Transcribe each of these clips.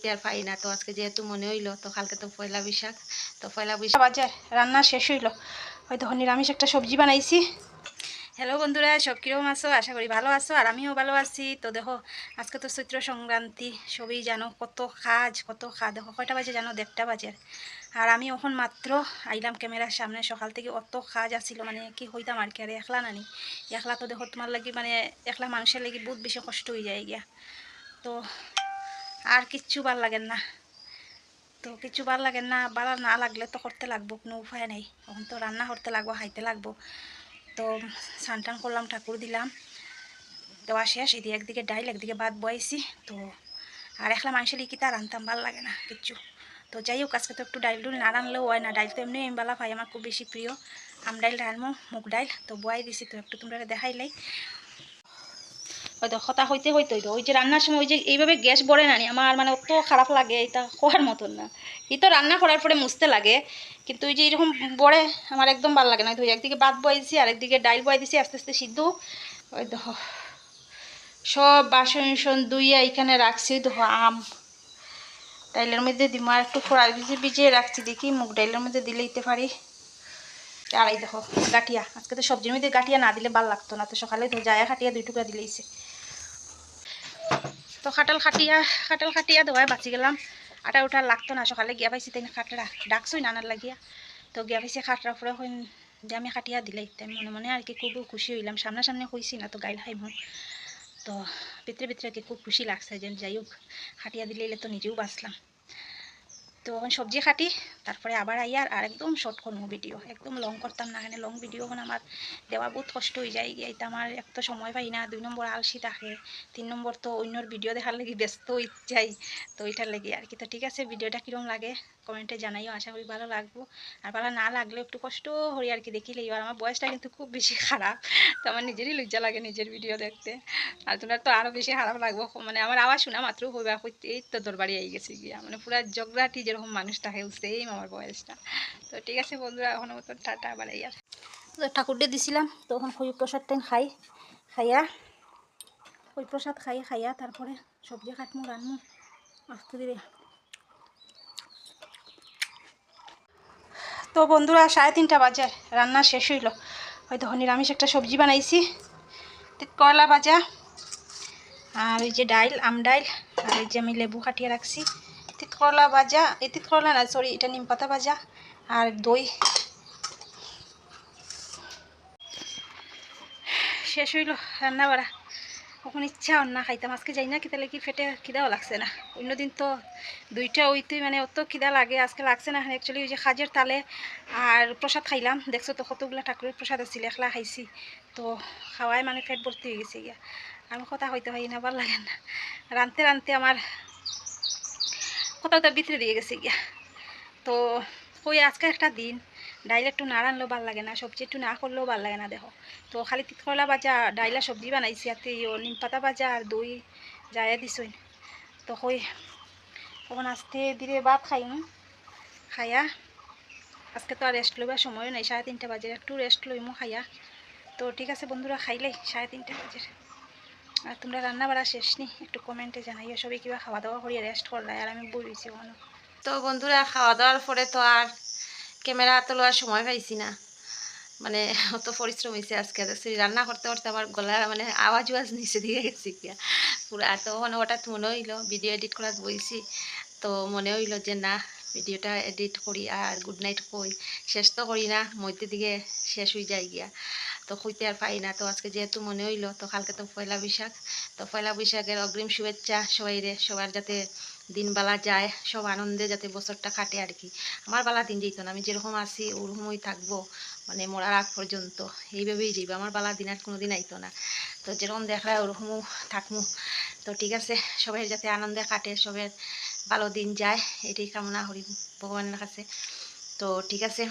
হইতে আর পাই না। তো আজকে যেহেতু মনে হইল তো কালকে তো পয়লা বৈশাখ তো পয়লা বৈশাখ বাজার রান্না শেষ হইল হয়তো নিরামিষ একটা সবজি বানাইছি। হ্যালো বন্ধুরা সব কীরকম আছো? আশা করি ভালো আছো আর আমিও ভালো আছি। তো দেখো আজকে তো চৈত্র সংক্রান্তি সবই জানো কত কাজ কত খা দেখো কয়টা বাজে জানো? দেড়টা বাজে। আর আমি এখন মাত্র আইলাম ক্যামেরার সামনে সকাল থেকে অত কাজ আসছিল মানে কি হইতাম আর কি আর একলা নানি একলা তো দেখো তোমার লাগি মানে একলা মানুষের লাগি বহুত বেশি কষ্ট হয়ে যায় গিয়া। তো আর কিচ্ছু ভালো লাগেন না। তো কিছু ভালো লাগে না, ভালো না লাগলে তো করতে লাগবো, কোনো উপায় নেই। তখন তো রান্না করতে লাগবো, খাইতে লাগবো। তো স্নান করলাম, ঠাকুর দিলাম। দেওয়া শেষ, এদিকে একদিকে ডাইল, একদিকে ভাত বয়েছি। তো আর একলা মাংসের লিখিতে আর আনতাম ভালো লাগে না কিচ্ছু। তো যাই হোক, আজকে তো একটু ডাইল ডুল না রানলেও হয় না। ডাইল তো এমনি এমবালা পাই আমার খুব বেশি প্রিয়। আম ডাইল রানমো, মুগ ডাইল, তো বয়াই দিছি, তো একটু তোমরা দেখাইলাই। হয়তো হতা হইতে হইতে হইতো। ওই যে রান্নার সময় ওই যে এইভাবে গ্যাস বড়ে নানি আমার মানে অত খারাপ লাগে এটা হওয়ার মতন না। এই তো রান্না করার পরে মুছতে লাগে, কিন্তু ওই যে এরকম বড়ে আমার একদম ভালো লাগে না। তো একদিকে ভাত বয়ে দিছি আরেকদিকে ডাইল বয়ে দিছি আস্তে আস্তে সিদ্ধ। ওই দেখো সব বাসন সন দুইয়া এখানে রাখছি, ওই আম। ডাইলের মধ্যে দিব আর একটু ফোড়ার ভিজে ভিজিয়ে রাখছি, দেখি মুখ ডাইলের মধ্যে দিলে দিতে পারি। আর এই দেখো গাঠিয়া, আজকে তো সবজির মধ্যে গাঠিয়া না দিলে ভালো লাগতো না। তো সকালে তো যায় খাটিয়া দুই টুকরা দিলেইছে তো খাটাল খাটিয়া খাটাল খাটিয়া দেওয়ায় বাঁচি গেলাম। আটা উঠা লাগতো না, সকালে গিয়া পাইছি তাই খাটরা ডাকছই নানার লাগিয়া। তো গিয়া পাইছি খাটরা পরে হইন যে আমি খাটিয়া দিলাই। তাই মনে মনে আর কি খুব খুশি হইলাম সামনাসামনি হইছি না, তো গাইল খাইম তো ভিতরে ভিতরে কি খুব খুশি লাগছে যে যাই হোক। খাটিয়া দিলে তো নিজেও বাঁচলাম। তো এখন সবজি খাটি। তারপরে আবার আইয়ার আর একদম শর্ট করব ভিডিও একদম লং করতাম না, এখানে লং ভিডিও এখন আমার দেওয়া বহুত কষ্ট হয়ে যায় এটা আমার এক তো সময় পাই না, দুই নম্বর আলসি থাকে তিন নম্বর তো অন্যর ভিডিও দেখার লাগি ব্যস্ত হয়ে যাই, তো ওইটার লাগি আর কি। তো ঠিক আছে ভিডিওটা কীরকম লাগে কমেন্টে জানাইও, আশা করি ভালো লাগবো। আর ভালো না লাগলেও একটু কষ্ট হরি আর কি দেখিলেই আর আমার বয়সটা কিন্তু খুব বেশি খারাপ, তো আমার নিজেরই লজ্জা লাগে নিজের ভিডিও দেখতে। আর তোমার তো আরও বেশি খারাপ লাগবো মানে আমার আওয়াজ শোনা মাত্র হইবা এই তো দরবারি আই গেছে গিয়া মানে পুরা জগরাটি যেরকম মানুষ থাকে সেম আমার বয়সটা। তো ঠিক আছে বন্ধুরা এখনও মতো টাটা বাড়াই আর তো ঠাকুর দিয়ে দিছিলাম তখন খৈ প্রসাদ টাইম খাই, খাইয়া খৈ প্রসাদ খাই, খাইয়া তারপরে সবজি কাটমু রানমু, আস্তে ধীরে। তো বন্ধুরা, সাড়ে তিনটা বাজে, রান্না শেষ হইল। হয়তো নিরামিষ একটা সবজি বানাইছি করলা ভাজা, আর ওই যে ডাইল, আম ডাইল, আর ওই যে আমি লেবু কাটিয়ে রাখছি। করলা ভাজা এই তিত করলা না সরি এটা নিম পাতা ভাজা আর দই। শেষ হইল রান্না বাড়া কখন ইচ্ছা না খাইতাম। আজকে যাই না কিতা কি ফেটে খিদাও লাগছে না। অন্যদিন তো দুইটা ওইতুই মানে অত খিদা লাগে, আজকে লাগছে না। অ্যাকচুয়ালি ওই যে খাজের তালে আর প্রসাদ খাইলাম। দেখছ তো কতগুলো ঠাকুরের প্রসাদ আছিল একলা খাইছি। তো খাওয়াই মানে পেট ভর্তি হয়ে গেছে গিয়া। আমি কথা হইতে পারি না লাগে না। রানতে রানতে আমার কথাটা ভিতরে দিয়ে গেছে গিয়া। তো কই আজকে একটা দিন, ডাইল একটু না রানলেও ভালো লাগে না, সবজি একটু না করলেও ভালো লাগে না দেখো। তো খালি তিতকলা ভাজা, ডাইলা সবজি বানাইছি, আর নিম পাতা ভাজা আর দই যাইয়া দিছই তো কই, তখন আস্তে ধীরে ভাত খাইম। খাইয়া আজকে তো আর রেস্ট লইবার সময় নাই, সাড়ে তিনটা বাজে, একটু রেস্ট লইমো খাইয়া। তো ঠিক আছে বন্ধুরা খাইলেই সাড়ে তিনটা বাজে। আর তোমরা রান্না বাড়া শেষ নি একটু কমেন্টে জানাইও সবাই কিবা খাওয়া দাওয়া করিয়া রেস্ট করলাই আর আমি বইছি ওখানে তো বন্ধুরা খাওয়া দাওয়ার পরে তো আর ক্যামেরা তোলার সময় পাইছি না। মানে অত পরিশ্রম হয়েছে আজকে। রান্না করতে করতে আমার গলার মানে আওয়াজ ওয়াজ নিচে দিয়ে গেছে গিয়া। পুরা তো ওখানে হঠাৎ মনে হইল ভিডিও এডিট করার বইছি। তো মনে হইল যে না ভিডিওটা এডিট করি আর গুড নাইট কই। শেষ তো করি না, মধ্যে দিকে শেষ হয়ে যায় গিয়া। তো কইতে আর পাই না। তো আজকে যেহেতু মনে হইল, তো কালকে তো পয়লা বৈশাখ। তো পয়লা বৈশাখের অগ্রিম শুভেচ্ছা সবাই রে, সবার যাতে দিনবেলা যায়, সব আনন্দে যাতে বছরটা কাটে আর কি। আমার বালা দিন যেত না, আমি যেরকম আছি ওরকমই থাকব মানে মরার আগ পর্যন্ত। এইভাবেই যাইব, আমার বালা দিন আর কোনো দিন আইতো না। তো যেরকম দেখলা ওরকমও থাকমু তো ঠিক আছে, সবাই যাতে আনন্দে কাটে সবের ভালো দিন যায়, এটাই কামনা করি ভগবানের কাছে। তো ঠিক আছে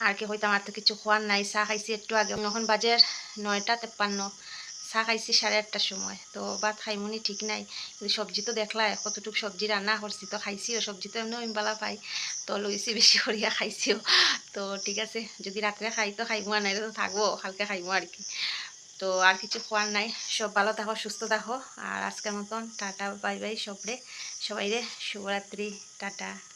আর কি হয়তো আমার তো কিছু খোয়ার নাই। চা খাইছি একটু আগে। এখন বাজে নয়টা তেপ্পান্ন। চা খাইছি সাড়ে আটটার সময়। তো ভাত খাইমুনি ঠিক নাই। কিন্তু সবজি তো দেখলা কতটুকু সবজি রান্না করছি তো খাইছিও। সবজি তো এমনি ইমবালা পাই। তো লইছি বেশি করিয়া খাইছিও। তো ঠিক আছে, যদি রাত্রে খাই তো খাইমু আর নাই তো থাকব, কালকে খাইমু আর কি। তো তো আর কিছু খোয়ার নাই। সব ভালো থাকো, সুস্থ থাকো। আর আজকের মতন টাটা, বাই বাই সবরে। সবাই রে শুভরাত্রি। টাটা।